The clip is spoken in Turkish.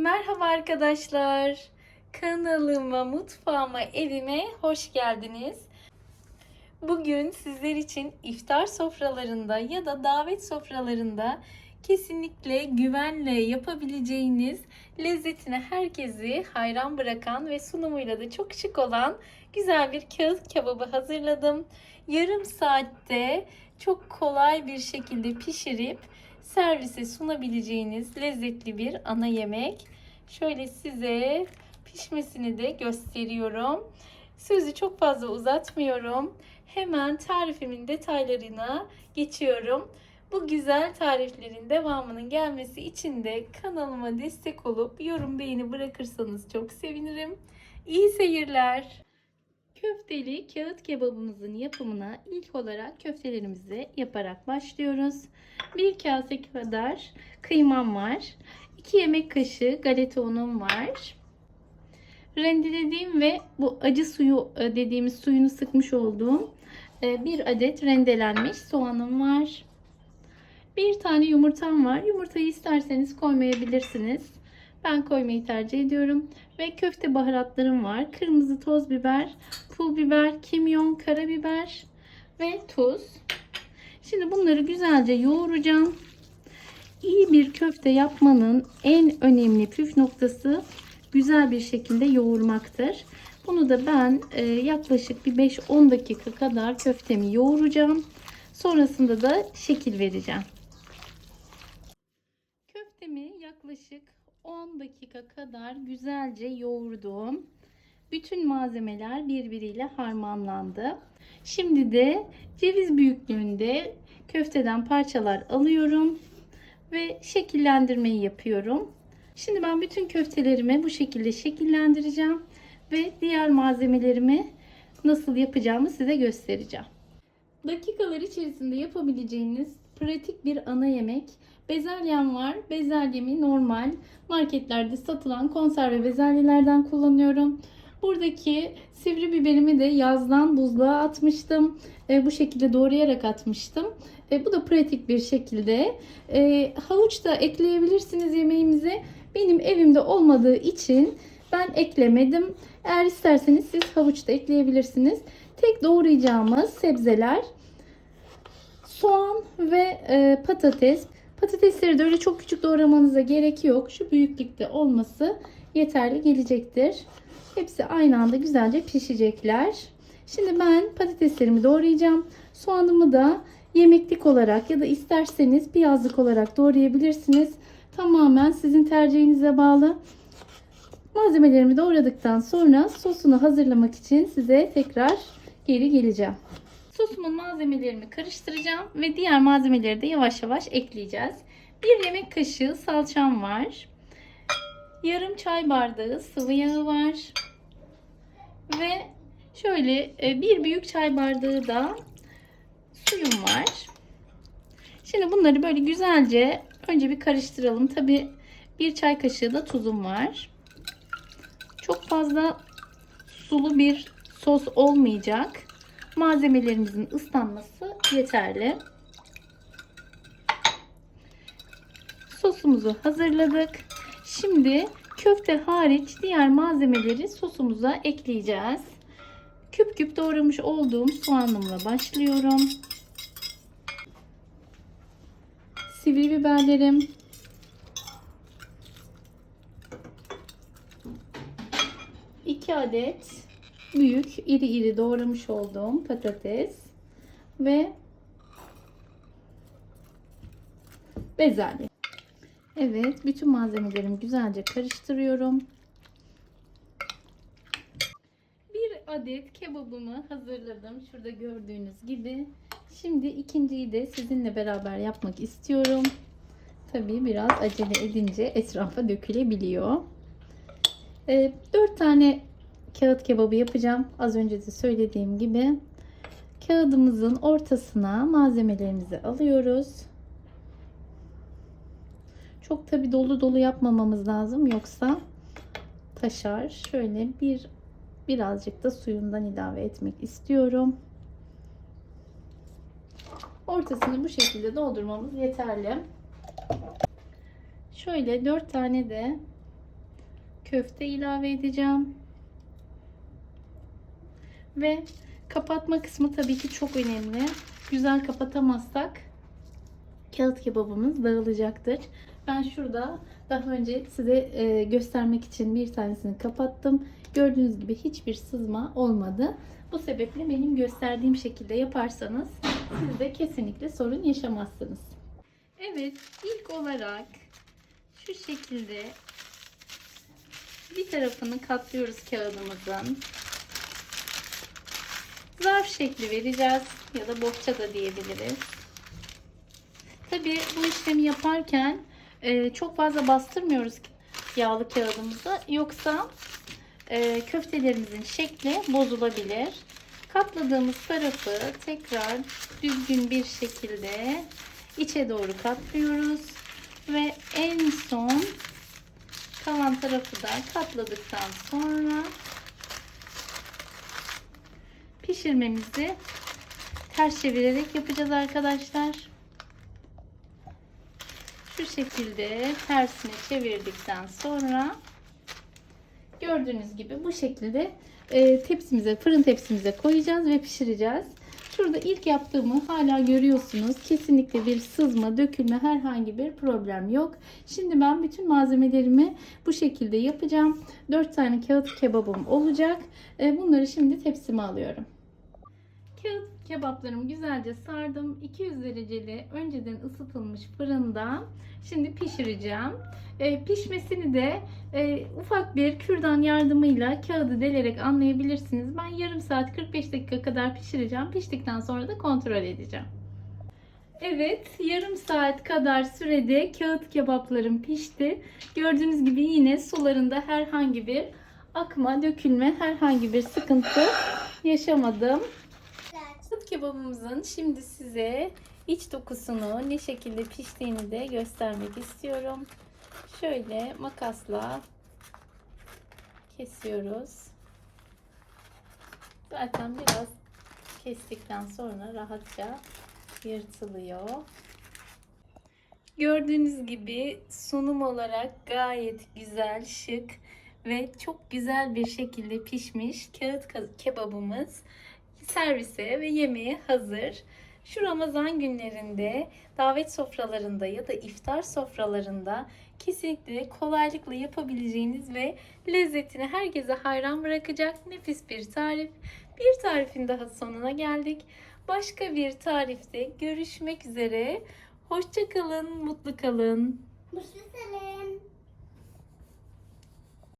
Merhaba arkadaşlar. Kanalıma, mutfağıma, evime hoş geldiniz. Bugün sizler için iftar sofralarında ya da davet sofralarında kesinlikle güvenle yapabileceğiniz lezzetine herkesi hayran bırakan ve sunumuyla da çok şık olan güzel bir kağıt kebabı hazırladım. Yarım saatte çok kolay bir şekilde pişirip servise sunabileceğiniz lezzetli bir ana yemek. Şöyle size pişmesini de gösteriyorum. Sözü çok fazla uzatmıyorum. Hemen tarifimin detaylarına geçiyorum. Bu güzel tariflerin devamının gelmesi için de kanalıma destek olup yorum beğeni bırakırsanız çok sevinirim. İyi seyirler. Köfteli kağıt kebabımızın yapımına ilk olarak köftelerimizi yaparak başlıyoruz. Bir kase kadar kıymam var. 2 yemek kaşığı galeta unum var. Rendelediğim ve bu acı suyu e, dediğimiz suyunu sıkmış olduğum e, bir adet rendelenmiş soğanım var. Bir tane yumurtam var. Yumurtayı isterseniz koymayabilirsiniz. Ben koymayı tercih ediyorum. Ve köfte baharatlarım var. Kırmızı toz biber, pul biber, kimyon, karabiber ve tuz. Şimdi bunları güzelce yoğuracağım. İyi bir köfte yapmanın en önemli püf noktası güzel bir şekilde yoğurmaktır. Bunu da ben e, yaklaşık bir 5-10 dakika kadar köftemi yoğuracağım. Sonrasında da şekil vereceğim. Köftemi yaklaşık 10 dakika kadar güzelce yoğurdum. Bütün malzemeler birbiriyle harmanlandı. Şimdi de ceviz büyüklüğünde köfteden parçalar alıyorum ve şekillendirmeyi yapıyorum. Şimdi ben bütün köftelerimi bu şekilde şekillendireceğim ve diğer malzemelerimi nasıl yapacağımı size göstereceğim. Dakikalar içerisinde yapabileceğiniz pratik bir ana yemek. Bezelyem var. Bezelyemi normal marketlerde satılan konserve bezelyelerden kullanıyorum. Buradaki sivri biberimi de yazdan buzluğa atmıştım. E, bu şekilde doğrayarak atmıştım. E, bu da pratik bir şekilde. E, havuç da ekleyebilirsiniz yemeğimize. Benim evimde olmadığı için ben eklemedim. Eğer isterseniz siz havuç da ekleyebilirsiniz. Tek doğrayacağımız sebzeler soğan ve e, patates. Patatesleri de öyle çok küçük doğramanıza gerek yok. Şu büyüklükte olması yeterli gelecektir. Hepsi aynı anda güzelce pişecekler. Şimdi ben patateslerimi doğrayacağım. Soğanımı da yemeklik olarak ya da isterseniz piyazlık olarak doğrayabilirsiniz. Tamamen sizin tercihinize bağlı. Malzemelerimi doğradıktan sonra sosunu hazırlamak için size tekrar geri geleceğim. Sosumun malzemelerimi karıştıracağım ve diğer malzemeleri de yavaş yavaş ekleyeceğiz. Bir yemek kaşığı salçam var. Yarım çay bardağı sıvı yağı var. Ve şöyle e, bir büyük çay bardağı da suyum var. Şimdi bunları böyle güzelce önce bir karıştıralım. Tabi bir çay kaşığı da tuzum var. Çok fazla sulu bir sos olmayacak. Malzemelerimizin ıslanması yeterli. Sosumuzu hazırladık. Şimdi köfte hariç diğer malzemeleri sosumuza ekleyeceğiz. Küp küp doğramış olduğum soğanımla başlıyorum. Sivri biberlerim. iki adet büyük iri iri doğramış olduğum patates ve bezelye. Evet, bütün malzemelerimi güzelce karıştırıyorum. Bir adet kebabımı hazırladım. Şurada gördüğünüz gibi. Şimdi ikinciyi de sizinle beraber yapmak istiyorum. Tabii biraz acele edince etrafa dökülebiliyor. 4 tane kağıt kebabı yapacağım. Az önce de söylediğim gibi. Kağıdımızın ortasına malzemelerimizi alıyoruz. Çok tabi dolu dolu yapmamamız lazım yoksa taşar. Şöyle bir birazcık da suyundan ilave etmek istiyorum. Ortasını bu şekilde doldurmamız yeterli. Şöyle 4 tane de köfte ilave edeceğim. Ve kapatma kısmı tabii ki çok önemli. Güzel kapatamazsak kağıt kebabımız dağılacaktır. Ben şurada daha önce size e, göstermek için bir tanesini kapattım. Gördüğünüz gibi hiçbir sızma olmadı. Bu sebeple benim gösterdiğim şekilde yaparsanız siz de kesinlikle sorun yaşamazsınız. Evet, ilk olarak şu şekilde bir tarafını katlıyoruz kağıdımızın. Zarf şekli vereceğiz ya da bohça da diyebiliriz. Tabii bu işlemi yaparken e, çok fazla bastırmıyoruz yağlı kağıdımızı. Yoksa e, köftelerimizin şekli bozulabilir. Katladığımız tarafı tekrar düzgün bir şekilde içe doğru katlıyoruz. Ve en son kalan tarafı da katladıktan sonra pişirmemizi ters çevirerek yapacağız arkadaşlar. Şu şekilde tersini çevirdikten sonra gördüğünüz gibi bu şekilde e, tepsimize, fırın tepsimize koyacağız ve pişireceğiz. Şurada ilk yaptığımı hala görüyorsunuz. Kesinlikle bir sızma, dökülme herhangi bir problem yok. Şimdi ben bütün malzemelerimi bu şekilde yapacağım. 4 tane kağıt kebabım olacak. E, bunları şimdi tepsime alıyorum. Kağıt kebaplarımı güzelce sardım. 200 dereceli önceden ısıtılmış fırında şimdi pişireceğim. E, pişmesini de e, ufak bir kürdan yardımıyla kağıdı delerek anlayabilirsiniz. Ben yarım saat 45 dakika kadar pişireceğim. Piştikten sonra da kontrol edeceğim. Evet, yarım saat kadar sürede kağıt kebaplarım pişti. Gördüğünüz gibi yine sularında herhangi bir akma, dökülme, herhangi bir sıkıntı yaşamadım. Kağıt kebabımızın şimdi size iç dokusunu ne şekilde piştiğini de göstermek istiyorum. Şöyle makasla kesiyoruz. Zaten biraz kestikten sonra rahatça yırtılıyor. Gördüğünüz gibi sunum olarak gayet güzel, şık ve çok güzel bir şekilde pişmiş kağıt ka- kebabımız servise ve yemeğe hazır. Şu Ramazan günlerinde davet sofralarında ya da iftar sofralarında kesinlikle kolaylıkla yapabileceğiniz ve lezzetini herkese hayran bırakacak nefis bir tarif. Bir tarifin daha sonuna geldik. Başka bir tarifte görüşmek üzere. Hoşça kalın, mutlu kalın. Mutlu kalın.